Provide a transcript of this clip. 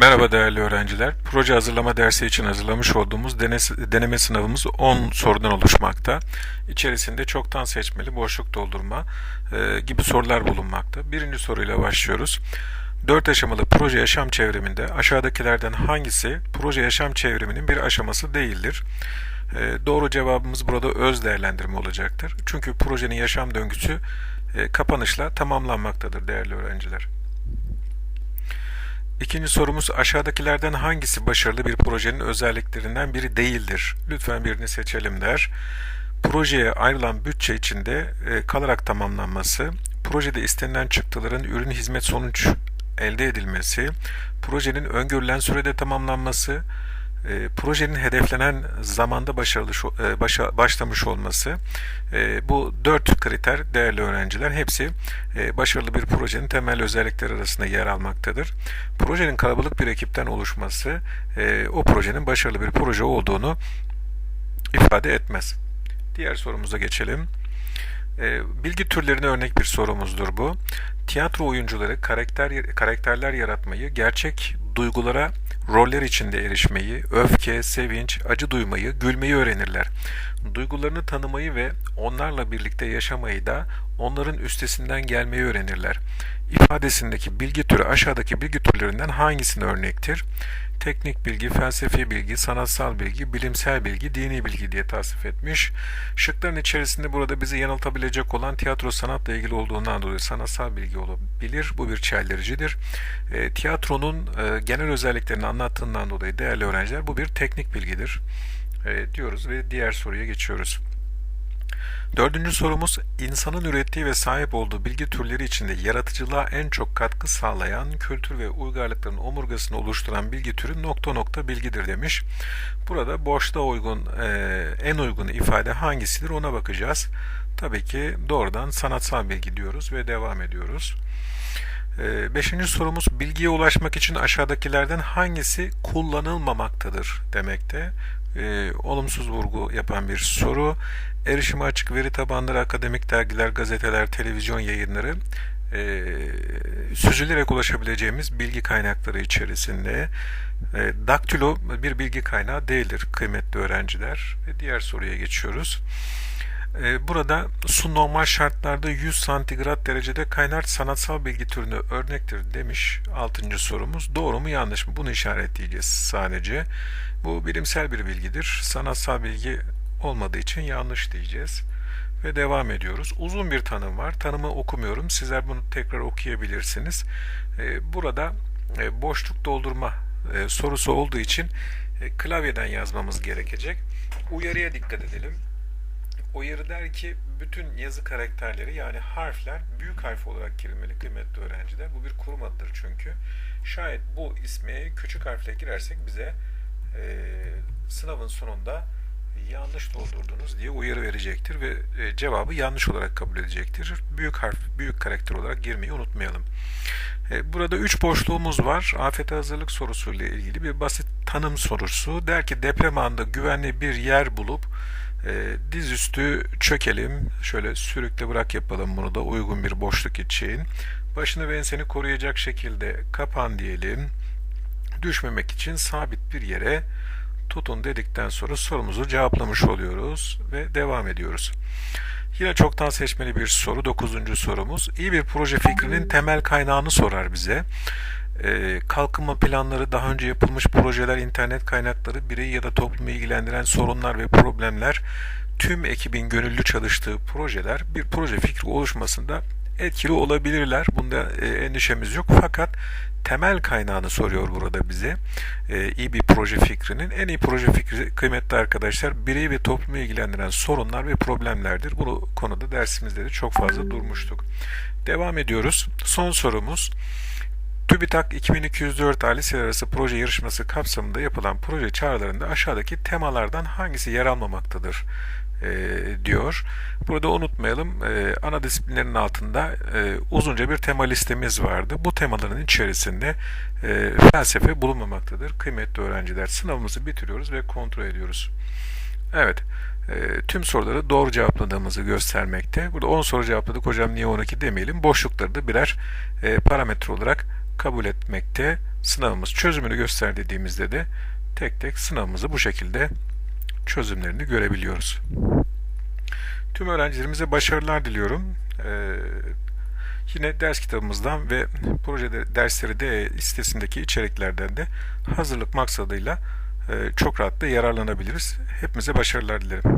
Merhaba değerli öğrenciler. Proje hazırlama dersi için hazırlamış olduğumuz dene- deneme sınavımız 10 sorudan oluşmakta. İçerisinde çoktan seçmeli, boşluk doldurma e, gibi sorular bulunmakta. Birinci soruyla başlıyoruz. 4 aşamalı proje yaşam çevriminde aşağıdakilerden hangisi proje yaşam çevriminin bir aşaması değildir? E, doğru cevabımız burada öz değerlendirme olacaktır. Çünkü projenin yaşam döngüsü e, kapanışla tamamlanmaktadır değerli öğrenciler. İkinci sorumuz aşağıdakilerden hangisi başarılı bir projenin özelliklerinden biri değildir? Lütfen birini seçelim der. Projeye ayrılan bütçe içinde e, kalarak tamamlanması, projede istenilen çıktıların ürün hizmet sonuç elde edilmesi, projenin öngörülen sürede tamamlanması, e, projenin hedeflenen zamanda başarılı e, başa, başlamış olması e, bu dört kriter değerli öğrenciler hepsi e, başarılı bir projenin temel özellikleri arasında yer almaktadır. Projenin kalabalık bir ekipten oluşması e, o projenin başarılı bir proje olduğunu ifade etmez. Diğer sorumuza geçelim. E, bilgi türlerine örnek bir sorumuzdur bu. Tiyatro oyuncuları karakter karakterler yaratmayı, gerçek duygulara roller içinde erişmeyi, öfke, sevinç, acı duymayı, gülmeyi öğrenirler. Duygularını tanımayı ve onlarla birlikte yaşamayı da onların üstesinden gelmeyi öğrenirler. İfadesindeki bilgi türü aşağıdaki bilgi türlerinden hangisine örnektir? Teknik bilgi, felsefi bilgi, sanatsal bilgi, bilimsel bilgi, dini bilgi diye tasnif etmiş. Şıkların içerisinde burada bizi yanıltabilecek olan tiyatro sanatla ilgili olduğundan dolayı sanatsal bilgi olabilir. Bu bir çeldiricidir. E, tiyatronun e, genel özelliklerini anlattığından dolayı değerli öğrenciler bu bir teknik bilgidir e, diyoruz ve diğer soruya geçiyoruz. Dördüncü sorumuz, insanın ürettiği ve sahip olduğu bilgi türleri içinde yaratıcılığa en çok katkı sağlayan kültür ve uygarlıkların omurgasını oluşturan bilgi türü nokta nokta bilgidir demiş. Burada boşta uygun, e, en uygun ifade hangisidir ona bakacağız. Tabii ki doğrudan sanatsal bilgi diyoruz ve devam ediyoruz. E, beşinci sorumuz bilgiye ulaşmak için aşağıdakilerden hangisi kullanılmamaktadır demekte. E, olumsuz vurgu yapan bir soru. Erişime açık veri tabanları, akademik dergiler, gazeteler, televizyon yayınları e, süzülerek ulaşabileceğimiz bilgi kaynakları içerisinde. E, daktilo bir bilgi kaynağı değildir kıymetli öğrenciler. Ve diğer soruya geçiyoruz. E, burada su normal şartlarda 100 santigrat derecede kaynar sanatsal bilgi türünü örnektir demiş. Altıncı sorumuz. Doğru mu yanlış mı? Bunu işaretleyeceğiz sadece. Bu bilimsel bir bilgidir. Sanatsal bilgi olmadığı için yanlış diyeceğiz. Ve devam ediyoruz. Uzun bir tanım var. Tanımı okumuyorum. Sizler bunu tekrar okuyabilirsiniz. Ee, burada e, boşluk doldurma e, sorusu olduğu için e, klavyeden yazmamız gerekecek. Uyarıya dikkat edelim. Uyarı der ki bütün yazı karakterleri yani harfler büyük harf olarak girilmeli kıymetli öğrenciler. Bu bir kurum adıdır çünkü. Şayet bu ismi küçük harfle girersek bize e, sınavın sonunda yanlış doldurdunuz diye uyarı verecektir ve e, cevabı yanlış olarak kabul edecektir. Büyük harf, büyük karakter olarak girmeyi unutmayalım. E, burada üç boşluğumuz var. Afete hazırlık sorusuyla ilgili bir basit tanım sorusu. Der ki deprem anında güvenli bir yer bulup e, dizüstü çökelim. Şöyle sürükle bırak yapalım bunu da uygun bir boşluk için. Başını ve enseni koruyacak şekilde kapan diyelim. Düşmemek için sabit bir yere tutun dedikten sonra sorumuzu cevaplamış oluyoruz ve devam ediyoruz. Yine çoktan seçmeli bir soru. Dokuzuncu sorumuz. İyi bir proje fikrinin temel kaynağını sorar bize. Ee, kalkınma planları, daha önce yapılmış projeler, internet kaynakları, bireyi ya da toplumu ilgilendiren sorunlar ve problemler, tüm ekibin gönüllü çalıştığı projeler bir proje fikri oluşmasında etkili olabilirler. Bunda e, endişemiz yok. Fakat temel kaynağını soruyor burada bize. E, iyi bir proje fikrinin. En iyi proje fikri kıymetli arkadaşlar bireyi ve toplumu ilgilendiren sorunlar ve problemlerdir. Bu konuda dersimizde de çok fazla durmuştuk. Devam ediyoruz. Son sorumuz. TÜBİTAK 2204 A liseler arası proje yarışması kapsamında yapılan proje çağrılarında aşağıdaki temalardan hangisi yer almamaktadır? e, diyor. Burada unutmayalım e, ana disiplinlerin altında e, uzunca bir tema listemiz vardı. Bu temaların içerisinde e, felsefe bulunmamaktadır. Kıymetli öğrenciler sınavımızı bitiriyoruz ve kontrol ediyoruz. Evet. E, tüm soruları doğru cevapladığımızı göstermekte. Burada 10 soru cevapladık. Hocam niye 12 demeyelim. Boşlukları da birer e, parametre olarak kabul etmekte sınavımız çözümünü göster dediğimizde de tek tek sınavımızı bu şekilde çözümlerini görebiliyoruz. Tüm öğrencilerimize başarılar diliyorum. Ee, yine ders kitabımızdan ve proje dersleri de sitesindeki içeriklerden de hazırlık maksadıyla e, çok rahatlıkla yararlanabiliriz. Hepimize başarılar dilerim.